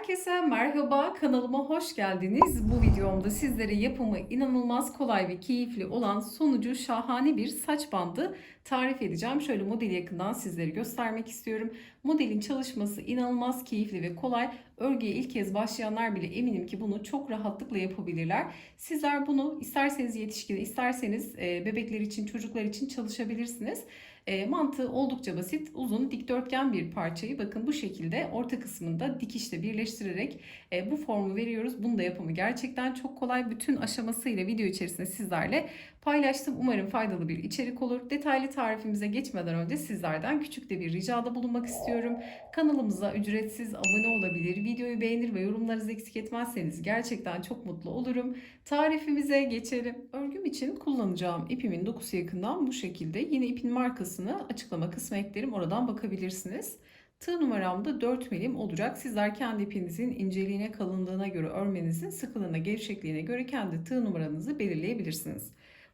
Herkese merhaba, kanalıma hoş geldiniz. Bu videomda sizlere yapımı inanılmaz kolay ve keyifli olan sonucu şahane bir saç bandı tarif edeceğim. Şöyle modeli yakından sizlere göstermek istiyorum. Modelin çalışması inanılmaz keyifli ve kolay. Örgüye ilk kez başlayanlar bile eminim ki bunu çok rahatlıkla yapabilirler. Sizler bunu isterseniz yetişkin, isterseniz e, bebekler için, çocuklar için çalışabilirsiniz. E, mantığı oldukça basit. Uzun dikdörtgen bir parçayı bakın bu şekilde orta kısmında dikişle birleştirerek e, bu formu veriyoruz. Bunun da yapımı gerçekten çok kolay. Bütün aşamasıyla video içerisinde sizlerle paylaştım. Umarım faydalı bir içerik olur. Detaylı tarifimize geçmeden önce sizlerden küçük de bir ricada bulunmak istiyorum. Kanalımıza ücretsiz abone olabilir, videoyu beğenir ve yorumlarınızı eksik etmezseniz gerçekten çok mutlu olurum. Tarifimize geçelim. Örgüm için kullanacağım ipimin dokusu yakından bu şekilde. Yine ipin markasını açıklama kısmı eklerim. Oradan bakabilirsiniz. Tığ numaram da 4 milim olacak. Sizler kendi ipinizin inceliğine, kalınlığına göre örmenizin sıkılığına, gevşekliğine göre kendi tığ numaranızı belirleyebilirsiniz.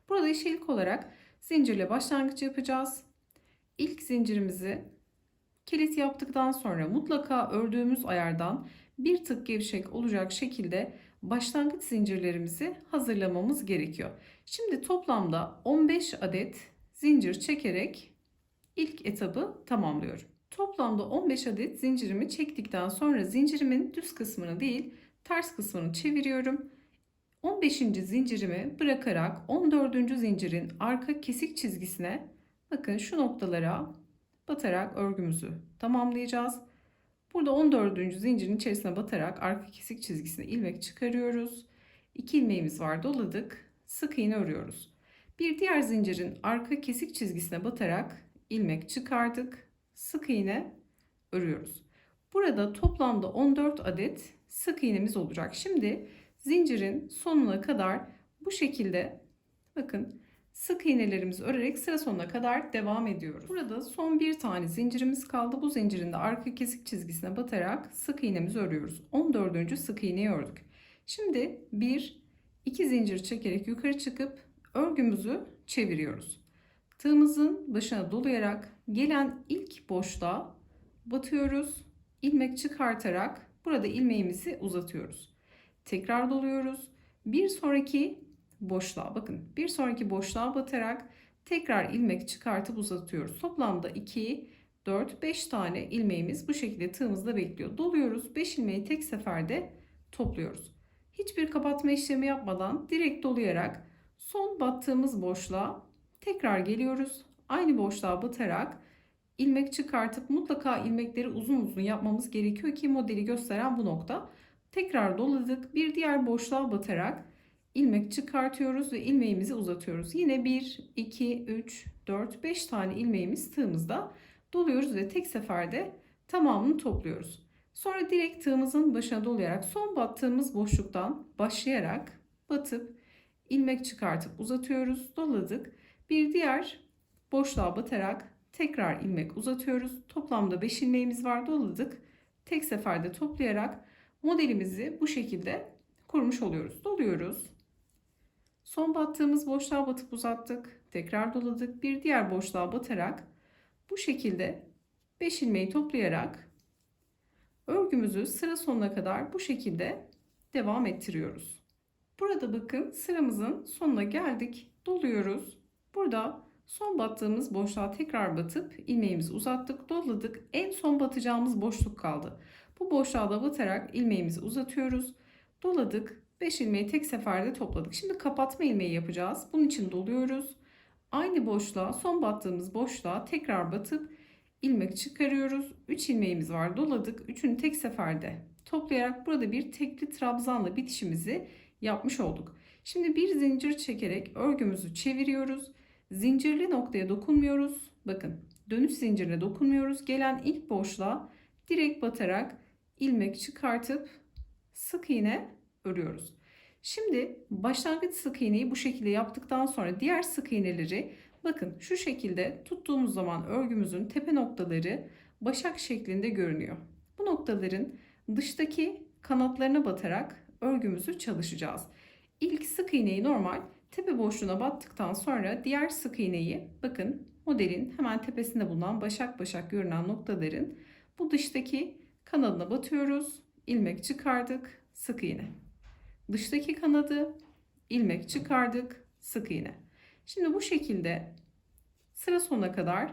Burada işe ilk olarak zincirle başlangıç yapacağız. İlk zincirimizi kilit yaptıktan sonra mutlaka ördüğümüz ayardan bir tık gevşek olacak şekilde başlangıç zincirlerimizi hazırlamamız gerekiyor. Şimdi toplamda 15 adet zincir çekerek ilk etabı tamamlıyorum. Toplamda 15 adet zincirimi çektikten sonra zincirimin düz kısmını değil ters kısmını çeviriyorum. 15. zincirimi bırakarak 14. zincirin arka kesik çizgisine bakın şu noktalara batarak örgümüzü tamamlayacağız. Burada 14. zincirin içerisine batarak arka kesik çizgisine ilmek çıkarıyoruz. 2 ilmeğimiz var doladık. Sık iğne örüyoruz. Bir diğer zincirin arka kesik çizgisine batarak ilmek çıkardık. Sık iğne örüyoruz. Burada toplamda 14 adet sık iğnemiz olacak. Şimdi zincirin sonuna kadar bu şekilde bakın sık iğnelerimizi örerek sıra sonuna kadar devam ediyoruz. Burada son bir tane zincirimiz kaldı. Bu zincirin de arka kesik çizgisine batarak sık iğnemizi örüyoruz. 14. sık iğneyi ördük. Şimdi 1 2 zincir çekerek yukarı çıkıp örgümüzü çeviriyoruz. Tığımızın başına dolayarak gelen ilk boşluğa batıyoruz. ilmek çıkartarak burada ilmeğimizi uzatıyoruz. Tekrar doluyoruz. Bir sonraki boşluğa bakın. Bir sonraki boşluğa batarak tekrar ilmek çıkartıp uzatıyoruz. Toplamda 2, 4, 5 tane ilmeğimiz bu şekilde tığımızda bekliyor. Doluyoruz. 5 ilmeği tek seferde topluyoruz. Hiçbir kapatma işlemi yapmadan direkt dolayarak son battığımız boşluğa tekrar geliyoruz. Aynı boşluğa batarak ilmek çıkartıp mutlaka ilmekleri uzun uzun yapmamız gerekiyor ki modeli gösteren bu nokta. Tekrar doladık. Bir diğer boşluğa batarak ilmek çıkartıyoruz ve ilmeğimizi uzatıyoruz. Yine 1, 2, 3, 4, 5 tane ilmeğimiz tığımızda doluyoruz ve tek seferde tamamını topluyoruz. Sonra direkt tığımızın başına dolayarak son battığımız boşluktan başlayarak batıp ilmek çıkartıp uzatıyoruz. Doladık. Bir diğer boşluğa batarak tekrar ilmek uzatıyoruz. Toplamda 5 ilmeğimiz var. Doladık. Tek seferde toplayarak modelimizi bu şekilde kurmuş oluyoruz. Doluyoruz. Son battığımız boşluğa batıp uzattık. Tekrar doladık. Bir diğer boşluğa batarak bu şekilde 5 ilmeği toplayarak örgümüzü sıra sonuna kadar bu şekilde devam ettiriyoruz. Burada bakın sıramızın sonuna geldik. Doluyoruz. Burada son battığımız boşluğa tekrar batıp ilmeğimizi uzattık, doladık. En son batacağımız boşluk kaldı. Bu boşluğa da batarak ilmeğimizi uzatıyoruz. Doladık. 5 ilmeği tek seferde topladık. Şimdi kapatma ilmeği yapacağız. Bunun için doluyoruz. Aynı boşluğa son battığımız boşluğa tekrar batıp ilmek çıkarıyoruz. 3 ilmeğimiz var. Doladık. 3'ünü tek seferde toplayarak burada bir tekli trabzanla bitişimizi yapmış olduk. Şimdi bir zincir çekerek örgümüzü çeviriyoruz. Zincirli noktaya dokunmuyoruz. Bakın dönüş zincirine dokunmuyoruz. Gelen ilk boşluğa direkt batarak ilmek çıkartıp sık iğne örüyoruz. Şimdi başlangıç sık iğneyi bu şekilde yaptıktan sonra diğer sık iğneleri bakın şu şekilde tuttuğumuz zaman örgümüzün tepe noktaları başak şeklinde görünüyor. Bu noktaların dıştaki kanatlarına batarak örgümüzü çalışacağız. İlk sık iğneyi normal tepe boşluğuna battıktan sonra diğer sık iğneyi bakın modelin hemen tepesinde bulunan başak başak görünen noktaların bu dıştaki kanadına batıyoruz. ilmek çıkardık, sık iğne. Dıştaki kanadı ilmek çıkardık, sık iğne. Şimdi bu şekilde sıra sonuna kadar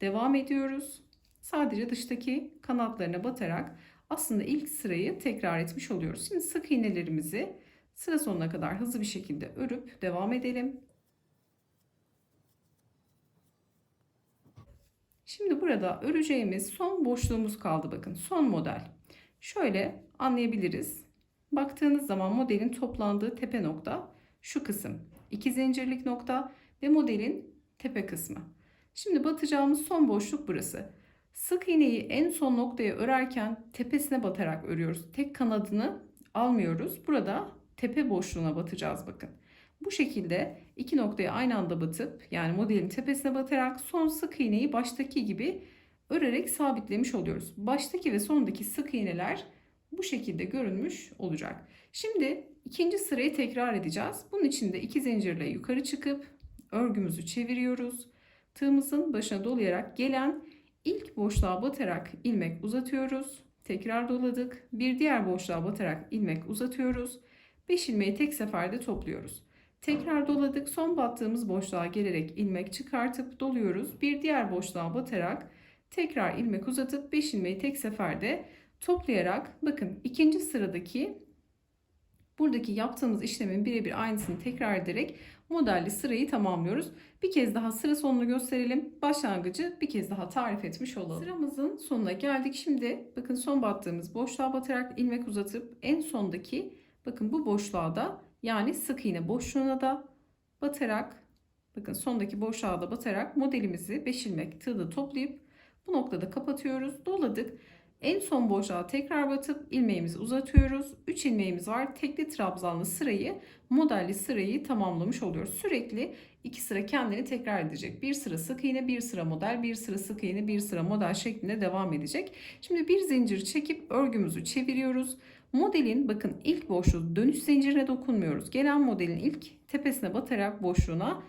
devam ediyoruz. Sadece dıştaki kanatlarına batarak aslında ilk sırayı tekrar etmiş oluyoruz. Şimdi sık iğnelerimizi sıra sonuna kadar hızlı bir şekilde örüp devam edelim. Şimdi burada öreceğimiz son boşluğumuz kaldı bakın. Son model. Şöyle anlayabiliriz. Baktığınız zaman modelin toplandığı tepe nokta şu kısım. İki zincirlik nokta ve modelin tepe kısmı. Şimdi batacağımız son boşluk burası. Sık iğneyi en son noktaya örerken tepesine batarak örüyoruz. Tek kanadını almıyoruz. Burada tepe boşluğuna batacağız bakın. Bu şekilde iki noktaya aynı anda batıp yani modelin tepesine batarak son sık iğneyi baştaki gibi örerek sabitlemiş oluyoruz. Baştaki ve sondaki sık iğneler bu şekilde görünmüş olacak. Şimdi ikinci sırayı tekrar edeceğiz. Bunun için de iki zincirle yukarı çıkıp örgümüzü çeviriyoruz. Tığımızın başına dolayarak gelen ilk boşluğa batarak ilmek uzatıyoruz. Tekrar doladık. Bir diğer boşluğa batarak ilmek uzatıyoruz. 5 ilmeği tek seferde topluyoruz. Tekrar doladık. Son battığımız boşluğa gelerek ilmek çıkartıp doluyoruz. Bir diğer boşluğa batarak tekrar ilmek uzatıp 5 ilmeği tek seferde toplayarak bakın ikinci sıradaki buradaki yaptığımız işlemin birebir aynısını tekrar ederek modelli sırayı tamamlıyoruz. Bir kez daha sıra sonunu gösterelim. Başlangıcı bir kez daha tarif etmiş olalım. Sıramızın sonuna geldik. Şimdi bakın son battığımız boşluğa batarak ilmek uzatıp en sondaki bakın bu boşluğa da yani sık iğne boşluğuna da batarak bakın sondaki boşluğa da batarak modelimizi 5 ilmek tığda toplayıp bu noktada kapatıyoruz. Doladık. En son boşluğa tekrar batıp ilmeğimizi uzatıyoruz. 3 ilmeğimiz var. Tekli trabzanlı sırayı, modelli sırayı tamamlamış oluyoruz. Sürekli iki sıra kendini tekrar edecek. Bir sıra sık iğne, bir sıra model, bir sıra sık iğne, bir sıra model şeklinde devam edecek. Şimdi bir zincir çekip örgümüzü çeviriyoruz. Modelin bakın ilk boşluğu dönüş zincirine dokunmuyoruz. Gelen modelin ilk tepesine batarak boşluğuna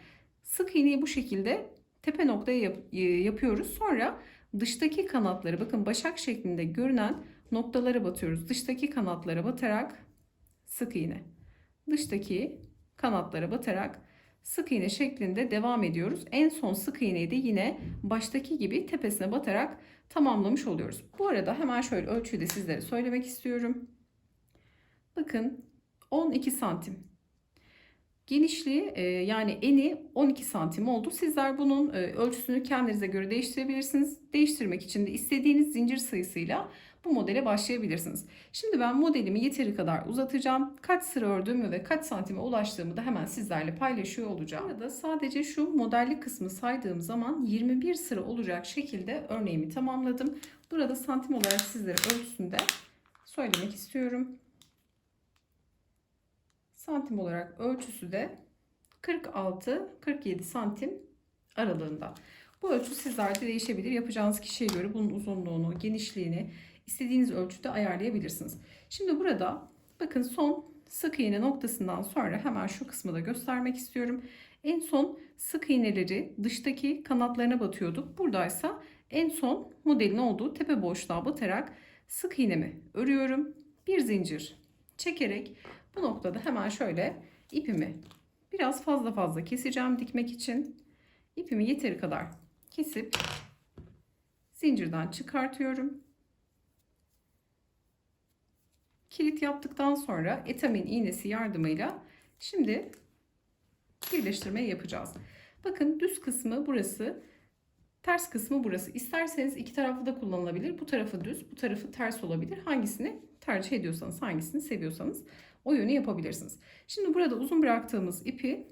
sık iğneyi bu şekilde tepe noktaya yap yapıyoruz. Sonra dıştaki kanatları bakın başak şeklinde görünen noktalara batıyoruz. Dıştaki kanatlara batarak sık iğne. Dıştaki kanatlara batarak sık iğne şeklinde devam ediyoruz. En son sık iğneyi de yine baştaki gibi tepesine batarak tamamlamış oluyoruz. Bu arada hemen şöyle ölçüyü de sizlere söylemek istiyorum. Bakın 12 santim. Genişliği e, yani eni 12 santim oldu. Sizler bunun e, ölçüsünü kendinize göre değiştirebilirsiniz. Değiştirmek için de istediğiniz zincir sayısıyla bu modele başlayabilirsiniz. Şimdi ben modelimi yeteri kadar uzatacağım. Kaç sıra ördüğümü ve kaç santime ulaştığımı da hemen sizlerle paylaşıyor olacağım. Burada sadece şu modelli kısmı saydığım zaman 21 sıra olacak şekilde örneğimi tamamladım. Burada santim olarak sizlere ölçüsünde söylemek istiyorum santim olarak ölçüsü de 46-47 santim aralığında. Bu ölçü sizlerde değişebilir. Yapacağınız kişiye göre bunun uzunluğunu, genişliğini istediğiniz ölçüde ayarlayabilirsiniz. Şimdi burada bakın son sık iğne noktasından sonra hemen şu kısmı da göstermek istiyorum. En son sık iğneleri dıştaki kanatlarına batıyorduk. Buradaysa en son modelin olduğu tepe boşluğa batarak sık iğnemi örüyorum. Bir zincir çekerek bu noktada hemen şöyle ipimi biraz fazla fazla keseceğim dikmek için. İpimi yeteri kadar kesip zincirden çıkartıyorum. Kilit yaptıktan sonra etamin iğnesi yardımıyla şimdi birleştirmeyi yapacağız. Bakın düz kısmı burası, ters kısmı burası. İsterseniz iki taraflı da kullanılabilir. Bu tarafı düz, bu tarafı ters olabilir. Hangisini tercih ediyorsanız, hangisini seviyorsanız o yönü yapabilirsiniz. Şimdi burada uzun bıraktığımız ipi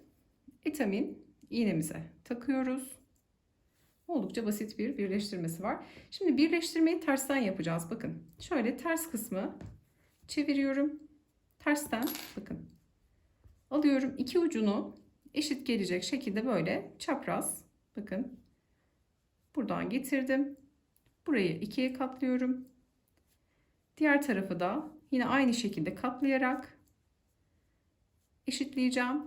etamin iğnemize takıyoruz. Oldukça basit bir birleştirmesi var. Şimdi birleştirmeyi tersten yapacağız. Bakın şöyle ters kısmı çeviriyorum. Tersten bakın alıyorum iki ucunu eşit gelecek şekilde böyle çapraz bakın buradan getirdim. Burayı ikiye katlıyorum. Diğer tarafı da yine aynı şekilde katlayarak eşitleyeceğim.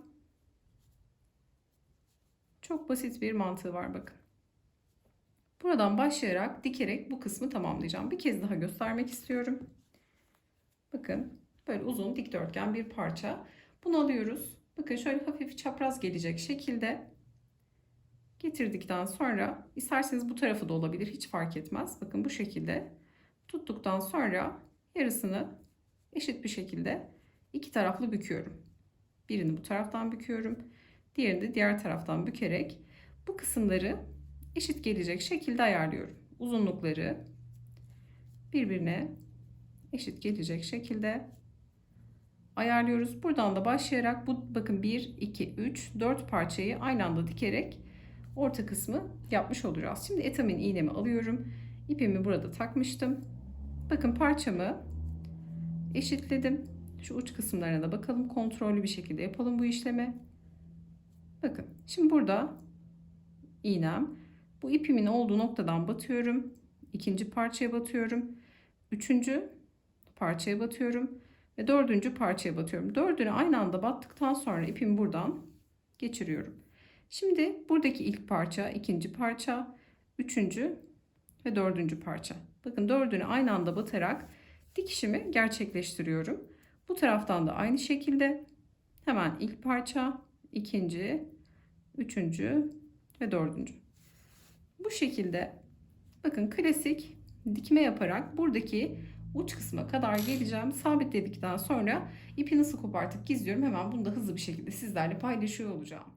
Çok basit bir mantığı var bakın. Buradan başlayarak dikerek bu kısmı tamamlayacağım. Bir kez daha göstermek istiyorum. Bakın böyle uzun dikdörtgen bir parça. Bunu alıyoruz. Bakın şöyle hafif çapraz gelecek şekilde getirdikten sonra isterseniz bu tarafı da olabilir hiç fark etmez. Bakın bu şekilde tuttuktan sonra yarısını eşit bir şekilde iki taraflı büküyorum. Birini bu taraftan büküyorum. Diğerini de diğer taraftan bükerek bu kısımları eşit gelecek şekilde ayarlıyorum. Uzunlukları birbirine eşit gelecek şekilde ayarlıyoruz. Buradan da başlayarak bu bakın 1, 2, 3, 4 parçayı aynı anda dikerek orta kısmı yapmış olacağız. Şimdi etamin iğnemi alıyorum. İpimi burada takmıştım. Bakın parçamı eşitledim. Şu uç kısımlarına da bakalım. Kontrollü bir şekilde yapalım bu işlemi. Bakın şimdi burada iğnem. Bu ipimin olduğu noktadan batıyorum. İkinci parçaya batıyorum. Üçüncü parçaya batıyorum. Ve dördüncü parçaya batıyorum. Dördünü aynı anda battıktan sonra ipimi buradan geçiriyorum. Şimdi buradaki ilk parça, ikinci parça, üçüncü ve dördüncü parça. Bakın dördünü aynı anda batarak dikişimi gerçekleştiriyorum. Bu taraftan da aynı şekilde hemen ilk parça, ikinci, üçüncü ve dördüncü. Bu şekilde bakın klasik dikme yaparak buradaki uç kısma kadar geleceğim. Sabitledikten sonra ipi nasıl kopartıp gizliyorum hemen bunu da hızlı bir şekilde sizlerle paylaşıyor olacağım.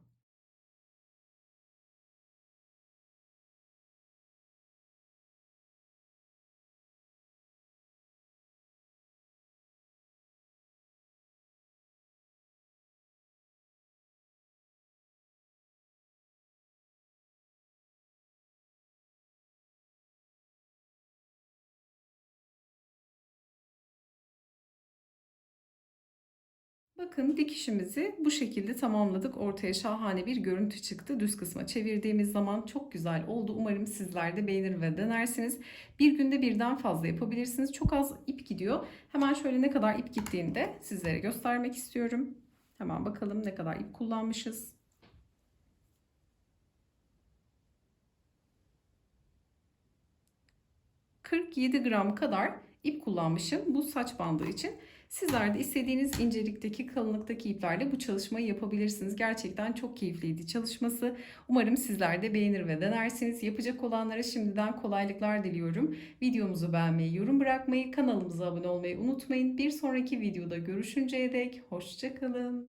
Bakın dikişimizi bu şekilde tamamladık. Ortaya şahane bir görüntü çıktı. Düz kısma çevirdiğimiz zaman çok güzel oldu. Umarım sizler de beğenir ve denersiniz. Bir günde birden fazla yapabilirsiniz. Çok az ip gidiyor. Hemen şöyle ne kadar ip gittiğini de sizlere göstermek istiyorum. Hemen bakalım ne kadar ip kullanmışız. ...47 gram kadar ip kullanmışım bu saç bandı için. Sizler de istediğiniz incelikteki, kalınlıktaki iplerle bu çalışmayı yapabilirsiniz. Gerçekten çok keyifliydi çalışması. Umarım sizler de beğenir ve denersiniz. Yapacak olanlara şimdiden kolaylıklar diliyorum. Videomuzu beğenmeyi, yorum bırakmayı, kanalımıza abone olmayı unutmayın. Bir sonraki videoda görüşünceye dek hoşçakalın.